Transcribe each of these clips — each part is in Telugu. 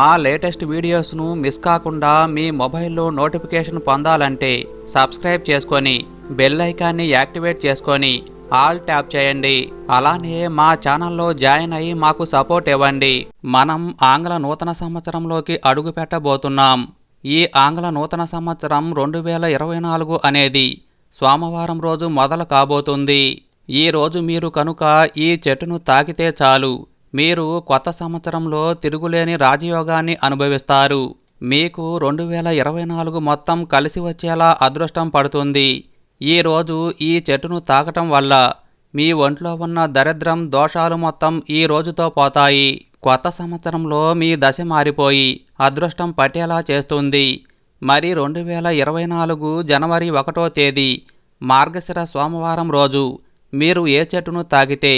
మా లేటెస్ట్ వీడియోస్ను మిస్ కాకుండా మీ మొబైల్లో నోటిఫికేషన్ పొందాలంటే సబ్స్క్రైబ్ చేసుకొని బెల్ ఐకాన్ని యాక్టివేట్ చేసుకొని ఆల్ ట్యాప్ చేయండి. అలానే మా ఛానల్లో జాయిన్ అయ్యి మాకు సపోర్ట్ ఇవ్వండి. మనం ఆంగ్ల నూతన సంవత్సరంలోకి అడుగు పెట్టబోతున్నాం ఈ ఆంగ్ల నూతన సంవత్సరం రెండు వేల ఇరవై నాలుగు అనేది సోమవారం రోజు మొదలు కాబోతుంది. ఈ రోజు మీరు కనుక ఈ చెట్టును తాకితే చాలు. మీరు కొత్త సంవత్సరంలో తిరుగులేని రాజయోగాన్ని అనుభవిస్తారు. మీకు రెండు వేల ఇరవై నాలుగు మొత్తం కలిసి వచ్చేలా అదృష్టం పడుతుంది. ఈ రోజు ఈ చెట్టును తాకటం వల్ల మీ ఒంట్లో ఉన్న దరిద్రం దోషాలు మొత్తం ఈ రోజుతో పోతాయి. కొత్త సంవత్సరంలో మీ దశ మారిపోయి అదృష్టం పట్టేలా చేస్తుంది. మరి రెండు వేల ఇరవై నాలుగు జనవరి ఒకటో తేదీ మార్గశిర సోమవారం రోజు మీరు ఏ చెట్టును తాకితే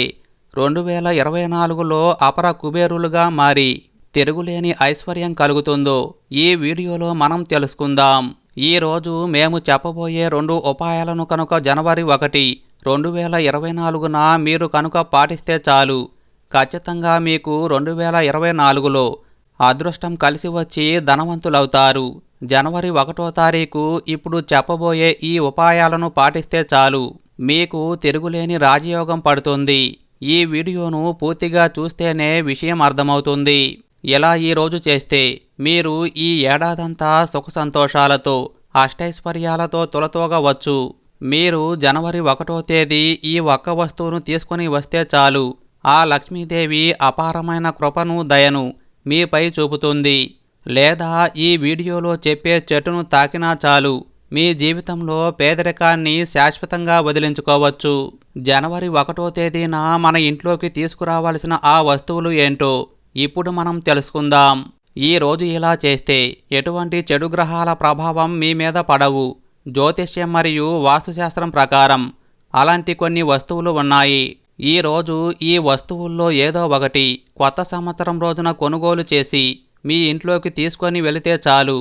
రెండు వేల ఇరవై నాలుగులో అపర కుబేరులుగా మారి తిరుగులేని ఐశ్వర్యం కలుగుతుందో ఈ వీడియోలో మనం తెలుసుకుందాం. ఈ రోజు మేము చెప్పబోయే రెండు ఉపాయాలను కనుక జనవరి ఒకటి రెండు వేల ఇరవై నాలుగున మీరు కనుక పాటిస్తే చాలు. ఖచ్చితంగా మీకు రెండు వేల ఇరవై నాలుగులో అదృష్టం కలిసి వచ్చి ధనవంతులవుతారు. జనవరి ఒకటో తారీఖు ఇప్పుడు చెప్పబోయే ఈ ఉపాయాలను పాటిస్తే చాలు. మీకు తిరుగులేని రాజయోగం పడుతుంది. ఈ వీడియోను పూర్తిగా చూస్తేనే విషయం అర్థమవుతుంది. ఎలా ఈరోజు చేస్తే? మీరు ఈ ఏడాదంతా సుఖ సంతోషాలతో అష్టైశ్వర్యాలతో తొలతోగవచ్చు. మీరు జనవరి ఒకటో తేదీ ఈ ఒక్క వస్తువును తీసుకుని వస్తే చాలు. ఆ లక్ష్మీదేవి అపారమైన కృపను దయను మీపై చూపుతుంది. లేదా ఈ వీడియోలో చెప్పే చెట్టును తాకినా చాలు. మీ జీవితంలో పేదరికాన్ని శాశ్వతంగా వదిలించుకోవచ్చు. జనవరి ఒకటో తేదీన మన ఇంట్లోకి తీసుకురావాల్సిన ఆ వస్తువులు ఏంటో ఇప్పుడు మనం తెలుసుకుందాం. ఈ రోజు ఇలా చేస్తే ఎటువంటి చెడు గ్రహాల ప్రభావం మీ మీద పడవు. జ్యోతిష్యం మరియు వాస్తుశాస్త్రం ప్రకారం అలాంటి కొన్ని వస్తువులు ఉన్నాయి. ఈ రోజు ఈ వస్తువుల్లో ఏదో ఒకటి కొత్త సంవత్సరం రోజున కొనుగోలు చేసి మీ ఇంట్లోకి తీసుకొని వెళితే చాలు.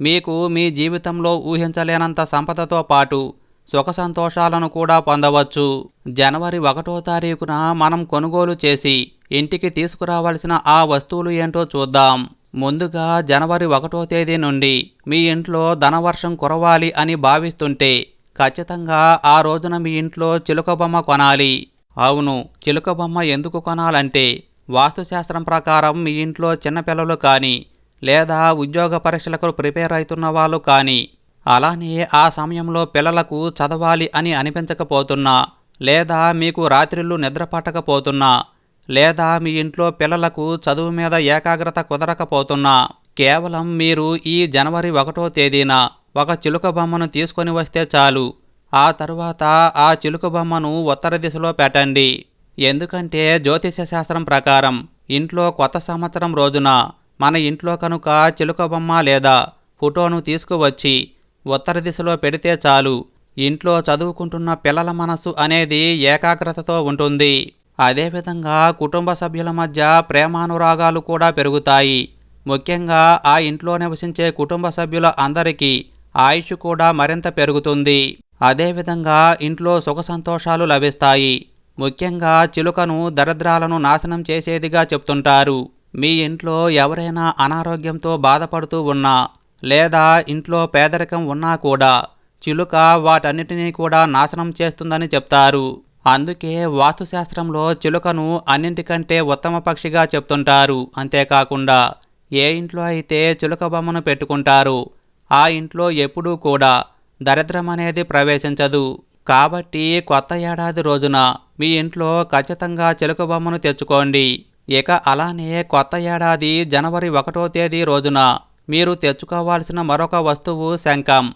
మీకు మీ జీవితంలో ఊహించలేనంత సంపదతో పాటు సుఖ సంతోషాలను కూడా పొందవచ్చు. జనవరి ఒకటో తారీఖున మనం కొనుగోలు చేసి ఇంటికి తీసుకురావాల్సిన ఆ వస్తువులు ఏంటో చూద్దాం. ముందుగా జనవరి ఒకటో తేదీ నుండి మీ ఇంట్లో ధనవర్షం కురవాలి అని భావిస్తుంటే ఖచ్చితంగా ఆ రోజున మీ ఇంట్లో చిలుక బొమ్మ కొనాలి. అవును చిలుక బొమ్మ ఎందుకు కొనాలంటే వాస్తుశాస్త్రం ప్రకారం మీ ఇంట్లో చిన్నపిల్లలు కానీ లేదా ఉద్యోగ పరీక్షలకు ప్రిపేర్ అవుతున్న వాళ్ళు కానీ అలానే ఆ సమయంలో పిల్లలకు చదవాలి అని అనిపించకపోతున్నా లేదా మీకు రాత్రిళ్ళు నిద్రపట్టకపోతున్నా లేదా మీ ఇంట్లో పిల్లలకు చదువు మీద ఏకాగ్రత కుదరకపోతున్నా కేవలం మీరు ఈ జనవరి ఒకటో తేదీన ఒక చిలుక బొమ్మను తీసుకొని వస్తే చాలు. ఆ తరువాత ఆ చిలుక బొమ్మను ఉత్తర దిశలో పెట్టండి. ఎందుకంటే జ్యోతిష శాస్త్రం ప్రకారం ఇంట్లో కొత్త సంవత్సరం రోజున మన ఇంట్లో కనుక చిలుక బొమ్మ లేదా ఫోటోను తీసుకువచ్చి ఉత్తర దిశలో పెడితే చాలు. ఇంట్లో చదువుకుంటున్న పిల్లల మనసు అనేది ఏకాగ్రతతో ఉంటుంది. అదేవిధంగా కుటుంబ సభ్యుల మధ్య ప్రేమానురాగాలు కూడా పెరుగుతాయి. ముఖ్యంగా ఆ ఇంట్లో నివసించే కుటుంబ సభ్యుల అందరికీ ఆయుష్ కూడా మరింత పెరుగుతుంది. అదేవిధంగా ఇంట్లో సుఖ సంతోషాలు లభిస్తాయి. ముఖ్యంగా చిలుకను దరిద్రాలను నాశనం చేసేదిగా చెప్తుంటారు. మీ ఇంట్లో ఎవరైనా అనారోగ్యంతో బాధపడుతూ ఉన్నా లేదా ఇంట్లో పేదరికం ఉన్నా కూడా చిలుక వాటన్నిటినీ కూడా నాశనం చేస్తుందని చెప్తారు. అందుకే వాస్తుశాస్త్రంలో చిలుకను అన్నింటికంటే ఉత్తమ పక్షిగా చెప్తుంటారు. అంతేకాకుండా ఏ ఇంట్లో అయితే చిలుక బొమ్మను పెట్టుకుంటారు ఆ ఇంట్లో ఎప్పుడూ కూడా దరిద్రం అనేది ప్రవేశించదు. కాబట్టి కొత్త ఏడాది రోజున మీ ఇంట్లో ఖచ్చితంగా చిలుక బొమ్మను తెచ్చుకోండి. ఇక అలానే కొత్త ఏడాది జనవరి ఒకటో తేదీ రోజున మీరు తెచ్చుకోవాల్సిన మరొక వస్తువు శంఖం.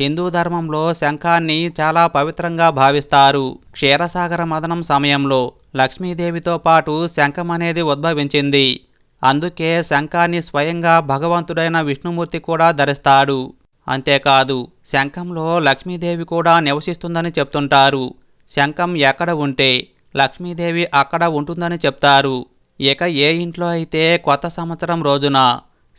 హిందూ ధర్మంలో శంఖాన్ని చాలా పవిత్రంగా భావిస్తారు. క్షీరసాగర మదనం సమయంలో లక్ష్మీదేవితో పాటు శంఖం అనేది ఉద్భవించింది. అందుకే శంఖాన్ని స్వయంగా భగవంతుడైన విష్ణుమూర్తి కూడా ధరిస్తాడు. అంతేకాదు శంఖంలో లక్ష్మీదేవి కూడా నివసిస్తుందని చెప్తుంటారు. శంఖం ఎక్కడ ఉంటే లక్ష్మీదేవి అక్కడ ఉంటుందని చెప్తారు. ఇక ఏ ఇంట్లో అయితే కొత్త సంవత్సరం రోజున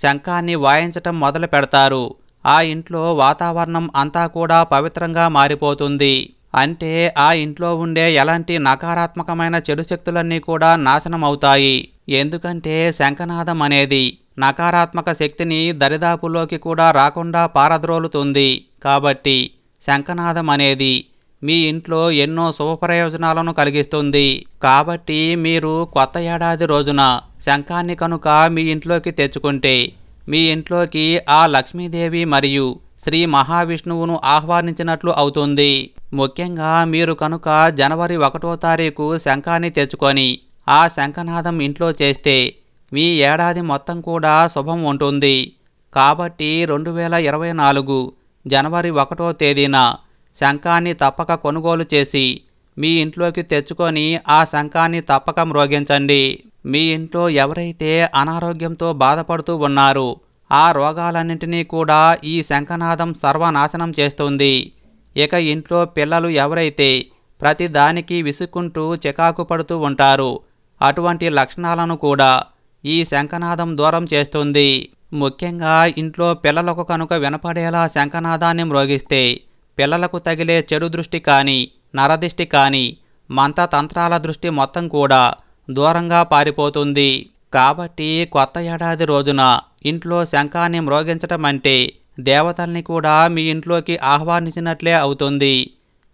శంఖాన్ని వాయించటం మొదలు పెడతారు ఆ ఇంట్లో వాతావరణం అంతా కూడా పవిత్రంగా మారిపోతుంది. అంటే ఆ ఇంట్లో ఉండే ఎలాంటి నకారాత్మకమైన చెడు శక్తులన్నీ కూడా నాశనం అవుతాయి. ఎందుకంటే శంఖనాదం అనేది నకారాత్మక శక్తిని దరిదాపులోకి కూడా రాకుండా పారద్రోలుతుంది. కాబట్టి శంఖనాదం అనేది మీ ఇంట్లో ఎన్నో శుభ ప్రయోజనాలను కలిగిస్తుంది. కాబట్టి మీరు కొత్త ఏడాది రోజున శంఖాన్ని కనుక మీ ఇంట్లోకి తెచ్చుకుంటే మీ ఇంట్లోకి ఆ లక్ష్మీదేవి మరియు శ్రీ మహావిష్ణువును ఆహ్వానించినట్లు అవుతుంది. ముఖ్యంగా మీరు కనుక జనవరి ఒకటో తారీఖు శంఖాన్ని తెచ్చుకొని ఆ శంఖనాదం ఇంట్లో చేస్తే మీ ఏడాది మొత్తం కూడా శుభం ఉంటుంది. కాబట్టి రెండు వేల ఇరవై నాలుగు జనవరి ఒకటో తేదీన శంఖాన్ని తప్పక కొనుగోలు చేసి మీ ఇంట్లోకి తెచ్చుకొని ఆ శంఖాన్ని తప్పక మ్రోగించండి. మీ ఇంట్లో ఎవరైతే అనారోగ్యంతో బాధపడుతూ ఉన్నారో ఆ రోగాలన్నింటినీ కూడా ఈ శంఖనాదం సర్వనాశనం చేస్తుంది. ఇక ఇంట్లో పిల్లలు ఎవరైతే ప్రతి దానికి విసుక్కుంటూ చికాకు పడుతూ ఉంటారు అటువంటి లక్షణాలను కూడా ఈ శంఖనాదం దూరం చేస్తుంది. ముఖ్యంగా ఇంట్లో పిల్లలకు కనుక వినపడేలా శంఖనాదాన్ని మ్రోగిస్తే పిల్లలకు తగిలే చెడు దృష్టి కానీ నరదిష్టి కానీ మంత్రతంత్రాల దృష్టి మొత్తం కూడా దూరంగా పారిపోతుంది. కాబట్టి కొత్త ఏడాది రోజున ఇంట్లో శంఖాన్ని మ్రోగించటం అంటే దేవతల్ని కూడా మీ ఇంట్లోకి ఆహ్వానించినట్లే అవుతుంది.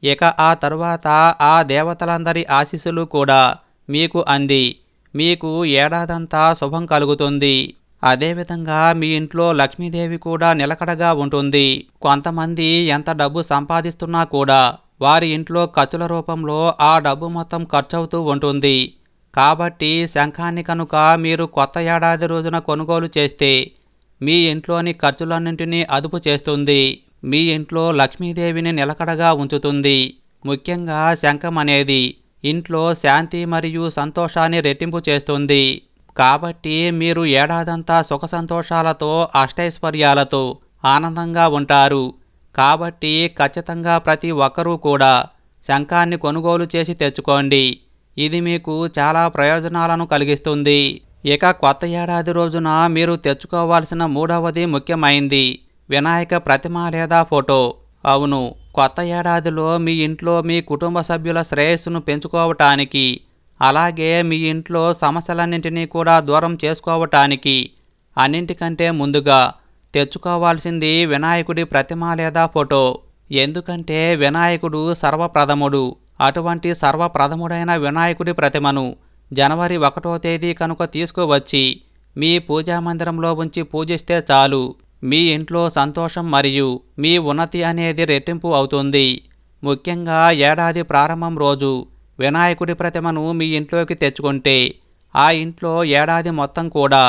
ఇక ఆ తరువాత ఆ దేవతలందరి ఆశీస్సులు కూడా మీకు అంది. మీకు ఏడాదంతా శుభం కలుగుతుంది. అదేవిధంగా మీ ఇంట్లో లక్ష్మీదేవి కూడా నిలకడగా ఉంటుంది. కొంతమంది ఎంత డబ్బు సంపాదిస్తున్నా కూడా వారి ఇంట్లో ఖర్చుల రూపంలో ఆ డబ్బు మొత్తం ఖర్చవుతూ ఉంటుంది. కాబట్టి శంఖాన్ని కనుక మీరు కొత్త ఏడాది రోజున కొనుగోలు చేస్తే మీ ఇంట్లోని ఖర్చులన్నింటినీ అదుపు చేస్తుంది. మీ ఇంట్లో లక్ష్మీదేవిని నిలకడగా ఉంచుతుంది. ముఖ్యంగా శంఖం అనేది ఇంట్లో శాంతి మరియు సంతోషాన్ని రెట్టింపు చేస్తుంది. కాబట్టి మీరు ఏడాదంతా సుఖ సంతోషాలతో అష్టైశ్వర్యాలతో ఆనందంగా ఉంటారు. కాబట్టి ఖచ్చితంగా ప్రతి ఒక్కరూ కూడా శంఖాన్ని కొనుగోలు చేసి తెచ్చుకోండి. ఇది మీకు చాలా ప్రయోజనాలను కలిగిస్తుంది. ఇక కొత్త ఏడాది రోజున మీరు తెచ్చుకోవాల్సిన మూడవది ముఖ్యమైంది వినాయక ప్రతిమ లేదా ఫోటో. అవును కొత్త ఏడాదిలో మీ ఇంట్లో మీ కుటుంబ సభ్యుల శ్రేయస్సును పెంచుకోవటానికి అలాగే మీ ఇంట్లో సమస్యలన్నింటినీ కూడా దూరం చేసుకోవటానికి అన్నింటికంటే ముందుగా తెచ్చుకోవాల్సింది వినాయకుడి ప్రతిమ లేదా ఫోటో. ఎందుకంటే వినాయకుడు సర్వప్రథముడు. అటువంటి సర్వప్రథముడైన వినాయకుడి ప్రతిమను జనవరి ఒకటో తేదీ కనుక తీసుకువచ్చి మీ పూజా మందిరంలో ఉంచి పూజిస్తే చాలు. మీ ఇంట్లో సంతోషం మరియు మీ ఉన్నతి అనేది రెట్టింపు అవుతుంది. ముఖ్యంగా ఏడాది ప్రారంభం రోజు వినాయకుడి ప్రతిమను మీ ఇంట్లోకి తెచ్చుకుంటే ఆ ఇంట్లో ఏడాది మొత్తం కూడా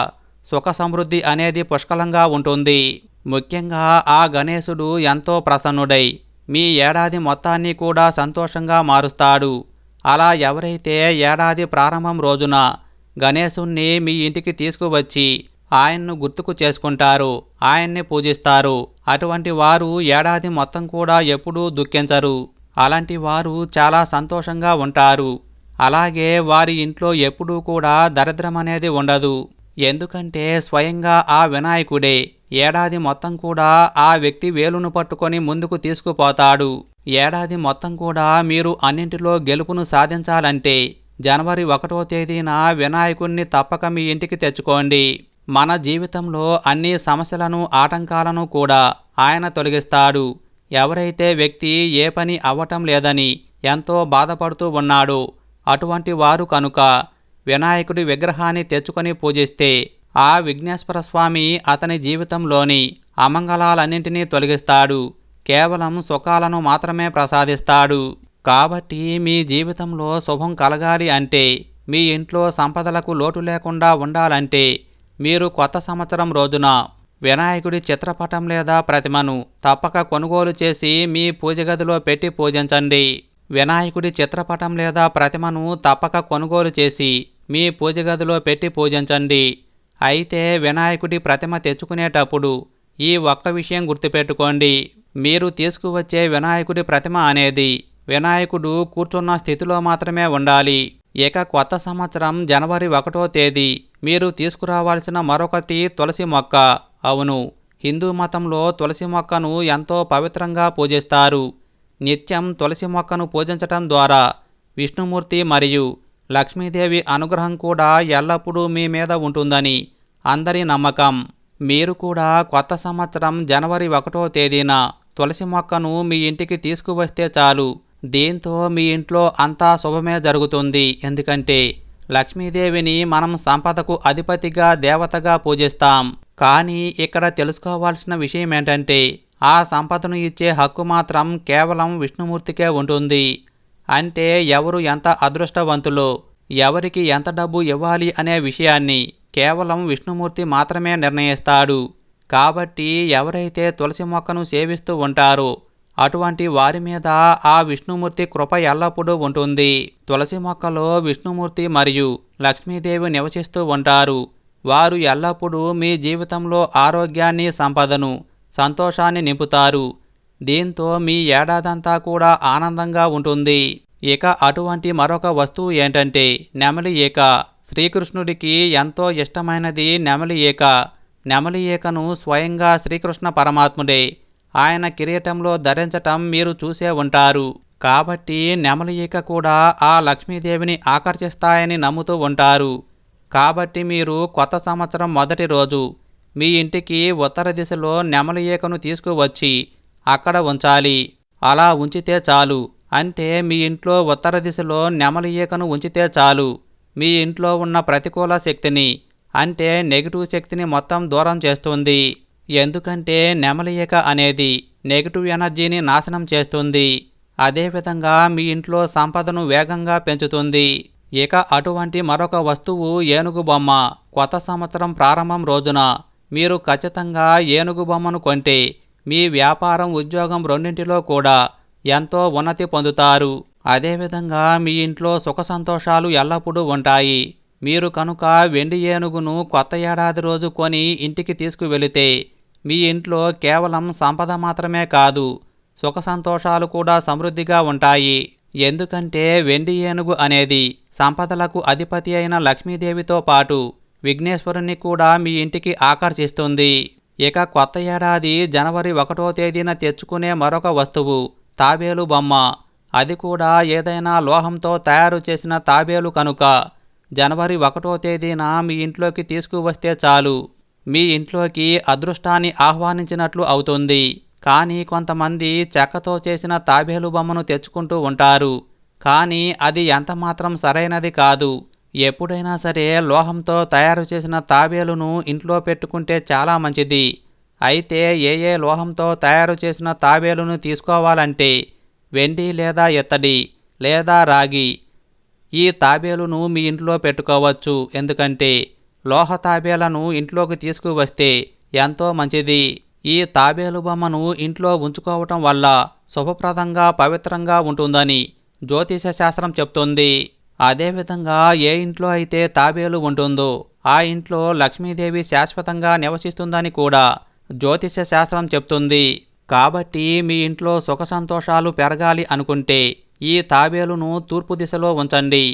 సుఖ సమృద్ధి అనేది పుష్కలంగా ఉంటుంది. ముఖ్యంగా ఆ గణేశుడు ఎంతో ప్రసన్నుడై మీ ఏడాది మొత్తాన్ని కూడా సంతోషంగా మారుస్తాడు. అలా ఎవరైతే ఏడాది ప్రారంభం రోజున గణేశుణ్ణి మీ ఇంటికి తీసుకువచ్చి ఆయన్ను గుర్తుకు చేసుకుంటారు ఆయన్ని పూజిస్తారు అటువంటి వారు ఏడాది మొత్తం కూడా ఎప్పుడూ దుఃఖించరు. అలాంటి వారు చాలా సంతోషంగా ఉంటారు. అలాగే వారి ఇంట్లో ఎప్పుడూ కూడా దరిద్రం అనేది ఉండదు. ఎందుకంటే స్వయంగా ఆ వినాయకుడే ఏడాది మొత్తం కూడా ఆ వ్యక్తి వేలును పట్టుకొని ముందుకు తీసుకుపోతాడు. ఏడాది మొత్తం కూడా మీరు అన్నింటిలో గెలుపును సాధించాలంటే జనవరి ఒకటో తేదీన వినాయకుణ్ణి తప్పక మీ ఇంటికి తెచ్చుకోండి. మన జీవితంలో అన్ని సమస్యలను ఆటంకాలను కూడా ఆయన తొలగిస్తాడు. ఎవరైతే వ్యక్తి ఏ పని అవ్వటం లేదని ఎంతో బాధపడుతూ ఉన్నాడో అటువంటి వారు కనుక వినాయకుడి విగ్రహాన్ని తెచ్చుకొని పూజిస్తే ఆ విఘ్నేశ్వర స్వామి అతని జీవితంలోని అమంగళాలన్నింటినీ తొలగిస్తాడు. కేవలం సుఖాలను మాత్రమే ప్రసాదిస్తాడు. కాబట్టి మీ జీవితంలో శుభం కలగాలి అంటే మీ ఇంట్లో సంపదలకు లోటు లేకుండా ఉండాలంటే మీరు కొత్త సంవత్సరం రోజున వినాయకుడి చిత్రపటం లేదా ప్రతిమను తప్పక కొనుగోలు చేసి మీ పూజ గదిలో పెట్టి పూజించండి. వినాయకుడి చిత్రపటం లేదా ప్రతిమను తప్పక కొనుగోలు చేసి మీ పూజ గదిలో పెట్టి పూజించండి. అయితే వినాయకుడి ప్రతిమ తెచ్చుకునేటప్పుడు ఈ ఒక్క విషయం గుర్తుపెట్టుకోండి. మీరు తీసుకువచ్చే వినాయకుడి ప్రతిమ అనేది వినాయకుడు కూర్చున్న స్థితిలో మాత్రమే ఉండాలి. ఇక కొత్త సంవత్సరం జనవరి ఒకటో తేదీ మీరు తీసుకురావాల్సిన మరొకటి తులసి మొక్క. అవును హిందూ మతంలో తులసి మొక్కను ఎంతో పవిత్రంగా పూజిస్తారు. నిత్యం తులసి మొక్కను పూజించటం ద్వారా విష్ణుమూర్తి మరియు లక్ష్మీదేవి అనుగ్రహం కూడా ఎల్లప్పుడూ మీ మీద ఉంటుందని అందరి నమ్మకం. మీరు కూడా కొత్త సంవత్సరం జనవరి ఒకటో తేదీన తులసి మొక్కను మీ ఇంటికి తీసుకువస్తే చాలు. దీంతో మీ ఇంట్లో అంతా శుభమే జరుగుతుంది. ఎందుకంటే లక్ష్మీదేవిని మనం సంపదకు అధిపతిగా దేవతగా పూజిస్తాం. కానీ ఇక్కడ తెలుసుకోవాల్సిన విషయం ఏంటంటే ఆ సంపదను ఇచ్చే హక్కు మాత్రం కేవలం విష్ణుమూర్తికే ఉంటుంది. అంటే ఎవరు ఎంత అదృష్టవంతులో ఎవరికి ఎంత డబ్బు ఇవ్వాలి అనే విషయాన్ని కేవలం విష్ణుమూర్తి మాత్రమే నిర్ణయిస్తాడు. కాబట్టి ఎవరైతే తులసి మొక్కను సేవిస్తూ ఉంటారో అటువంటి వారి మీద ఆ విష్ణుమూర్తి కృప ఎల్లప్పుడూ ఉంటుంది. తులసి మొక్కలో విష్ణుమూర్తి మరియు లక్ష్మీదేవి నివసిస్తూ ఉంటారు. వారు ఎల్లప్పుడూ మీ జీవితంలో ఆరోగ్యాన్ని సంపదను సంతోషాన్ని నింపుతారు. దీంతో మీ ఏడాదంతా కూడా ఆనందంగా ఉంటుంది. ఇక అటువంటి మరొక వస్తువు ఏంటంటే నెమలి ఈక. శ్రీకృష్ణుడికి ఎంతో ఇష్టమైనది నెమలి ఈక. నెమలి ఈకను స్వయంగా శ్రీకృష్ణ పరమాత్ముడే. ఆయన కిరీటంలో ధరించటం మీరు చూసే ఉంటారు. కాబట్టి నెమలి ఈక కూడా ఆ లక్ష్మీదేవిని ఆకర్షిస్తాయని నమ్ముతూ ఉంటారు. కాబట్టి మీరు కొత్త సంవత్సరం మొదటి రోజు మీ ఇంటికి ఉత్తర దిశలో నెమలి ఈకను తీసుకువచ్చి అక్కడ ఉంచాలి. అలా ఉంచితే చాలు. అంటే మీ ఇంట్లో ఉత్తర దిశలో నెమలి ఈకను ఉంచితే చాలు. మీ ఇంట్లో ఉన్న ప్రతికూల శక్తిని అంటే నెగిటివ్ శక్తిని మొత్తం దూరం చేస్తుంది. ఎందుకంటే నెమలి ఈక అనేది నెగిటివ్ ఎనర్జీని నాశనం చేస్తుంది. అదేవిధంగా మీ ఇంట్లో సంపదను వేగంగా పెంచుతుంది. ఇక అటువంటి మరొక వస్తువు ఏనుగు బొమ్మ. కొత్త సంవత్సరం ప్రారంభం రోజున మీరు ఖచ్చితంగా ఏనుగు బొమ్మను కొంటే మీ వ్యాపారం ఉద్యోగం రెండింటిలో కూడా ఎంతో ఉన్నతి పొందుతారు. అదేవిధంగా మీ ఇంట్లో సుఖ సంతోషాలు ఎల్లప్పుడూ ఉంటాయి. మీరు కనుక వెండి ఏనుగును కొత్త ఏడాది రోజు కొని ఇంటికి తీసుకువెళితే మీ ఇంట్లో కేవలం సంపద మాత్రమే కాదు సుఖ సంతోషాలు కూడా సమృద్ధిగా ఉంటాయి. ఎందుకంటే వెండి ఏనుగు అనేది సంపదలకు అధిపతి అయిన లక్ష్మీదేవితో పాటు విఘ్నేశ్వరుణ్ణి కూడా మీ ఇంటికి ఆకర్షిస్తుంది. ఇక కొత్త ఏడాది జనవరి ఒకటో తేదీన తెచ్చుకునే మరొక వస్తువు తాబేలు బొమ్మ. అది కూడా ఏదైనా లోహంతో తయారు చేసిన తాబేలు కనుక జనవరి ఒకటో తేదీన మీ ఇంట్లోకి తీసుకువస్తే చాలు. మీ ఇంట్లోకి అదృష్టాన్ని ఆహ్వానించినట్లు అవుతుంది. కానీ కొంతమంది చెక్కతో చేసిన తాబేలు బొమ్మను తెచ్చుకుంటూ ఉంటారు. కానీ అది ఎంతమాత్రం సరైనది కాదు. ఎప్పుడైనా సరే లోహంతో తయారు చేసిన తాబేలును ఇంట్లో పెట్టుకుంటే చాలా మంచిది. అయితే ఏ ఏ లోహంతో తయారు చేసిన తాబేలును తీసుకోవాలంటే వెండి లేదా ఇత్తడి లేదా రాగి. ఈ తాబేలును మీ ఇంట్లో పెట్టుకోవచ్చు. ఎందుకంటే లోహ తాబేలను ఇంట్లోకి తీసుకువస్తే ఎంతో మంచిది. ఈ తాబేలు బొమ్మను ఇంట్లో ఉంచుకోవటం వల్ల శుభప్రదంగా పవిత్రంగా ఉంటుందని జ్యోతిష శాస్త్రం చెప్తుంది. అదేవిధంగా ఏ ఇంట్లో అయితే తాబేలు ఉంటుందో ఆ ఇంట్లో లక్ష్మీదేవి శాశ్వతంగా నివసిస్తుందని కూడా జ్యోతిష శాస్త్రం చెప్తుంది. కాబట్టి మీ ఇంట్లో సుఖ సంతోషాలు పెరగాలి అనుకుంటే ఈ తాబేలును తూర్పు దిశలో ఉంచండి.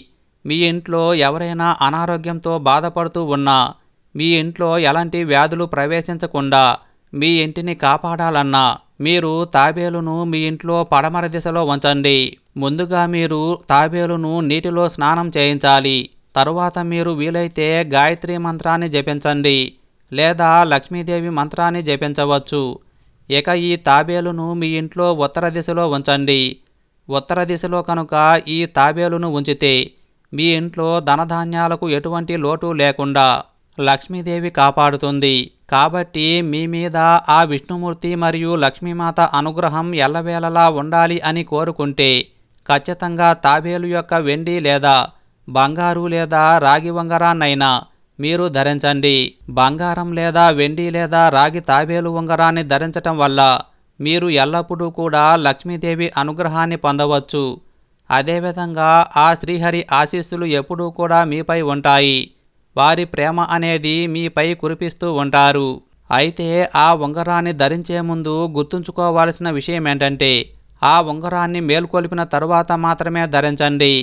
మీ ఇంట్లో ఎవరైనా అనారోగ్యంతో బాధపడుతూ ఉన్నా మీ ఇంట్లో ఎలాంటి వ్యాధులు ప్రవేశించకుండా మీ ఇంటిని కాపాడాలన్నా మీరు తాబేలును మీ ఇంట్లో పడమర దిశలో ఉంచండి ముందుగా మీరు తాబేలును నీటిలో స్నానం చేయించాలి. తరువాత మీరు వీలైతే గాయత్రి మంత్రాన్ని జపించండి లేదా లక్ష్మీదేవి మంత్రాన్ని జపించవచ్చు. ఇక ఈ తాబేలును మీ ఇంట్లో ఉత్తర దిశలో ఉంచండి ఉత్తర దిశలో కనుక ఈ తాబేలును ఉంచితే మీ ఇంట్లో ధనధాన్యాలకు ఎటువంటి లోటు లేకుండా లక్ష్మీదేవి కాపాడుతుంది. కాబట్టి మీ మీద ఆ విష్ణుమూర్తి మరియు లక్ష్మీమాత అనుగ్రహం ఎల్లవేళలా ఉండాలి అని కోరుకుంటే ఖచ్చితంగా తాబేలు యొక్క వెండి లేదా బంగారు లేదా రాగి ఉంగరాన్నైనా మీరు ధరించండి. బంగారం లేదా వెండి లేదా రాగి తాబేలు ఉంగరాన్ని ధరించటం వల్ల మీరు ఎల్లప్పుడూ కూడా లక్ష్మీదేవి అనుగ్రహాన్ని పొందవచ్చు. అదేవిధంగా ఆ శ్రీహరి ఆశీస్సులు ఎప్పుడూ కూడా మీపై ఉంటాయి. వారి ప్రేమ అనేది మీపై కురిపిస్తూ ఉంటారు. అయితే ఆ ఉంగరాన్ని ధరించే ముందు గుర్తుంచుకోవాల్సిన విషయం ఏంటంటే ఆ ఉంగరాన్ని మేల్కొల్పిన తరువాత మాత్రమే ధరించండి.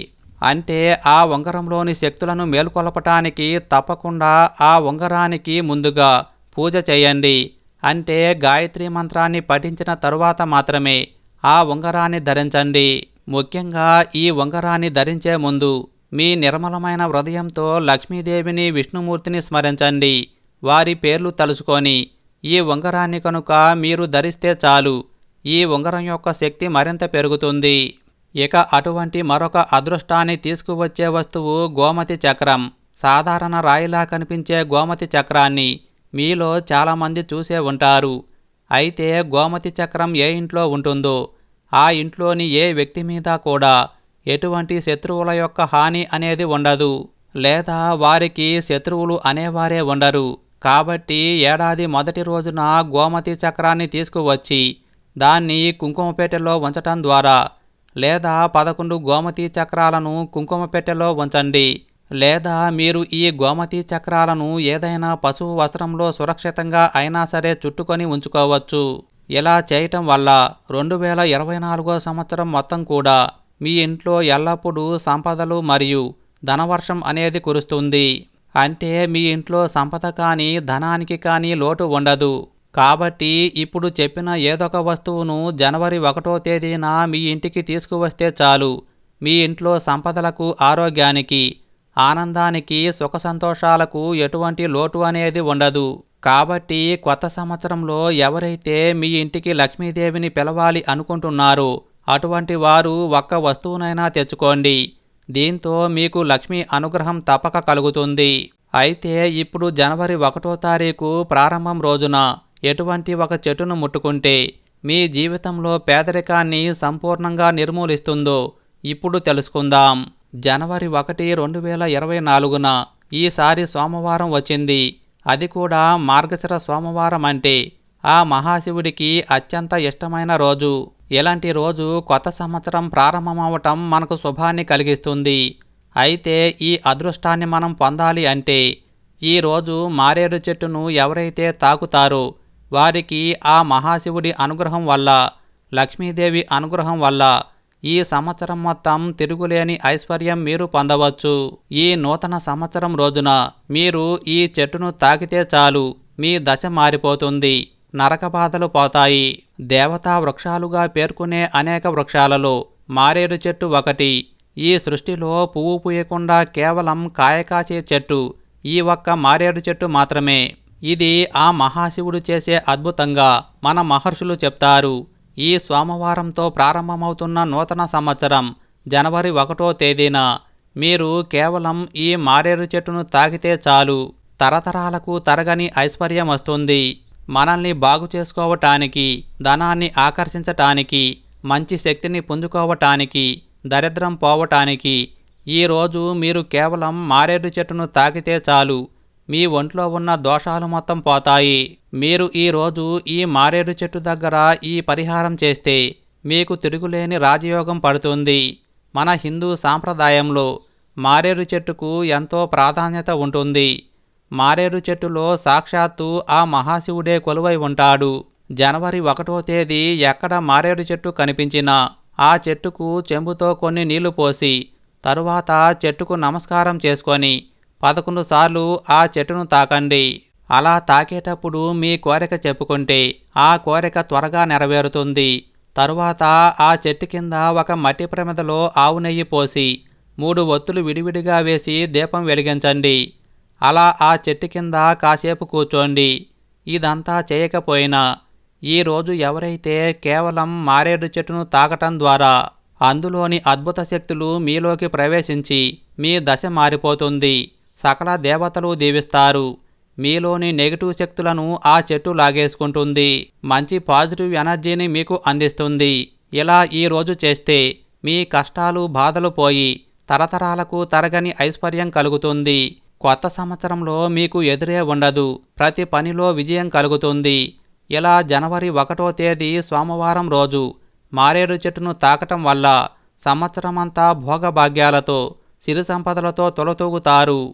అంటే ఆ ఉంగరంలోని శక్తులను మేల్కొలపటానికి తప్పకుండా ఆ ఉంగరానికి ముందుగా పూజ చేయండి. అంటే గాయత్రి మంత్రాన్ని పఠించిన తరువాత మాత్రమే ఆ ఉంగరాన్ని ధరించండి. ముఖ్యంగా ఈ ఉంగరాన్ని ధరించే ముందు మీ నిర్మలమైన హృదయంతో లక్ష్మీదేవిని విష్ణుమూర్తిని స్మరించండి. వారి పేర్లు తలుచుకొని ఈ ఉంగరాన్ని కనుక మీరు ధరిస్తే చాలు. ఈ ఉంగరం యొక్క శక్తి మరింత పెరుగుతుంది. ఇక అటువంటి మరొక అదృష్టాన్ని తీసుకువచ్చే వస్తువు గోమతి చక్రం. సాధారణ రాయిలా కనిపించే గోమతి చక్రాన్ని మీలో చాలామంది చూసే ఉంటారు. అయితే గోమతి చక్రం ఏ ఇంట్లో ఉంటుందో ఆ ఇంట్లోని ఏ వ్యక్తి మీద కూడా ఎటువంటి శత్రువుల యొక్క హాని అనేది ఉండదు. లేదా వారికి శత్రువులు అనేవారే ఉండరు. కాబట్టి ఏడాది మొదటి రోజున గోమతి చక్రాన్ని తీసుకువచ్చి దాన్ని కుంకుమపేటలో ఉంచటం ద్వారా లేదా పదకొండు గోమతి చక్రాలను కుంకుమపేటలో ఉంచండి. లేదా మీరు ఈ గోమతి చక్రాలను ఏదైనా పశువు వస్త్రంలో సురక్షితంగా అయినా సరే చుట్టుకొని ఉంచుకోవచ్చు. ఇలా చేయటం వల్ల రెండు వేల ఇరవై నాలుగో సంవత్సరం మొత్తం కూడా మీ ఇంట్లో ఎల్లప్పుడూ సంపదలు మరియు ధనవర్షం అనేది కురుస్తుంది. అంటే మీ ఇంట్లో సంపద కానీ ధనానికి కానీ లోటు ఉండదు. కాబట్టి ఇప్పుడు చెప్పిన ఏదొక వస్తువును జనవరి ఒకటో తేదీన మీ ఇంటికి తీసుకువస్తే చాలు. మీ ఇంట్లో సంపదలకు ఆరోగ్యానికి ఆనందానికి సుఖ సంతోషాలకు ఎటువంటి లోటు అనేది ఉండదు. కాబట్టి కొత్త సంవత్సరంలో ఎవరైతే మీ ఇంటికి లక్ష్మీదేవిని పిలవాలి అనుకుంటున్నారో అటువంటి వారు ఒక్క వస్తువునైనా తెచ్చుకోండి. దీంతో మీకు లక్ష్మీ అనుగ్రహం తప్పక కలుగుతుంది. అయితే ఇప్పుడు జనవరి ఒకటో తారీఖు ప్రారంభం రోజున ఎటువంటి ఒక చెట్టును ముట్టుకుంటే మీ జీవితంలో పేదరికాన్ని సంపూర్ణంగా నిర్మూలిస్తుందో ఇప్పుడు తెలుసుకుందాం. జనవరి ఒకటి రెండు వేల ఇరవై నాలుగున ఈసారి సోమవారం వచ్చింది. అది కూడా మార్గశిర సోమవారం అంటే ఆ మహాశివుడికి అత్యంత ఇష్టమైన రోజు. ఇలాంటి రోజు కొత్త సంవత్సరం ప్రారంభమవటం మనకు శుభాన్ని కలిగిస్తుంది. అయితే ఈ అదృష్టాన్ని మనం పొందాలి అంటే ఈరోజు మారేడు చెట్టును ఎవరైతే తాకుతారో వారికి ఆ మహాశివుడి అనుగ్రహం వల్ల లక్ష్మీదేవి అనుగ్రహం వల్ల ఈ సంవత్సరం మొత్తం తిరుగులేని ఐశ్వర్యం మీరు పొందవచ్చు. ఈ నూతన సంవత్సరం రోజున మీరు ఈ చెట్టును తాకితే చాలు మీ దశ మారిపోతుంది. నరకబాధలు పోతాయి. దేవతా వృక్షాలుగా పేర్కొనే అనేక వృక్షాలలో మారేడు చెట్టు ఒకటి. ఈ సృష్టిలో పువ్వు పూయకుండా కేవలం కాయకాచే చెట్టు ఈ ఒక్క మారేడు చెట్టు మాత్రమే. ఇది ఆ మహాశివుడు చేసే అద్భుతంగా మన మహర్షులు చెప్తారు. ఈ సోమవారంతో ప్రారంభమవుతున్న నూతన సంవత్సరం జనవరి ఒకటో తేదీన. మీరు కేవలం ఈ మారేడు చెట్టును తాకితే చాలు. తరతరాలకు తరగని ఐశ్వర్యం వస్తుంది. మనల్ని బాగు చేసుకోవటానికి ధనాన్ని ఆకర్షించటానికి మంచి శక్తిని పుంజుకోవటానికి దరిద్రం పోవటానికి ఈరోజు మీరు కేవలం మారేడు చెట్టును తాకితే చాలు. మీ ఒంట్లో ఉన్న దోషాలు మొత్తం పోతాయి. మీరు ఈరోజు ఈ మారేడు చెట్టు దగ్గర ఈ పరిహారం చేస్తే మీకు తిరుగులేని రాజయోగం పడుతుంది. మన హిందూ సాంప్రదాయంలో మారేడు చెట్టుకు ఎంతో ప్రాధాన్యత ఉంటుంది. మారేడు చెట్టులో సాక్షాత్తు ఆ మహాశివుడే కొలువై ఉంటాడు. జనవరి ఒకటో తేదీ ఎక్కడ మారేడు చెట్టు కనిపించినా ఆ చెట్టుకు చెంబుతో కొన్ని నీళ్ళు పోసి తరువాత చెట్టుకు నమస్కారం చేసుకొని పదకొండు సార్లు ఆ చెట్టును తాకండి. అలా తాకేటప్పుడు మీ కోరిక చెప్పుకుంటే ఆ కోరిక త్వరగా నెరవేరుతుంది. తరువాత ఆ చెట్టు కింద ఒక మట్టి ప్రమిదలో ఆవు నెయ్యి పోసి మూడు ఒత్తులు విడివిడిగా వేసి దీపం వెలిగించండి. అలా ఆ చెట్టు కింద కాసేపు కూర్చోండి. ఇదంతా చేయకపోయినా ఈరోజు ఎవరైతే కేవలం మారేడు చెట్టును తాకటం ద్వారా అందులోని అద్భుత శక్తులు మీలోకి ప్రవేశించి మీ దశ మారిపోతుంది. సకల దేవతలు దీవిస్తారు. మీలోని నెగిటివ్ శక్తులను ఆ చెట్టు లాగేసుకుంటుంది. మంచి పాజిటివ్ ఎనర్జీని మీకు అందిస్తుంది. ఇలా ఈరోజు చేస్తే మీ కష్టాలు బాధలు పోయి తరతరాలకు తరగని ఐశ్వర్యం కలుగుతుంది. కొత్త సంవత్సరంలో మీకు ఎదురే ఉండదు. ప్రతి పనిలో విజయం కలుగుతుంది. ఇలా జనవరి ఒకటో తేదీ సోమవారం రోజు మారేడు చెట్టును తాకటం వల్ల సంవత్సరమంతా భోగభాగ్యాలతో సిరి సంపదలతో తొలతూగుతారు.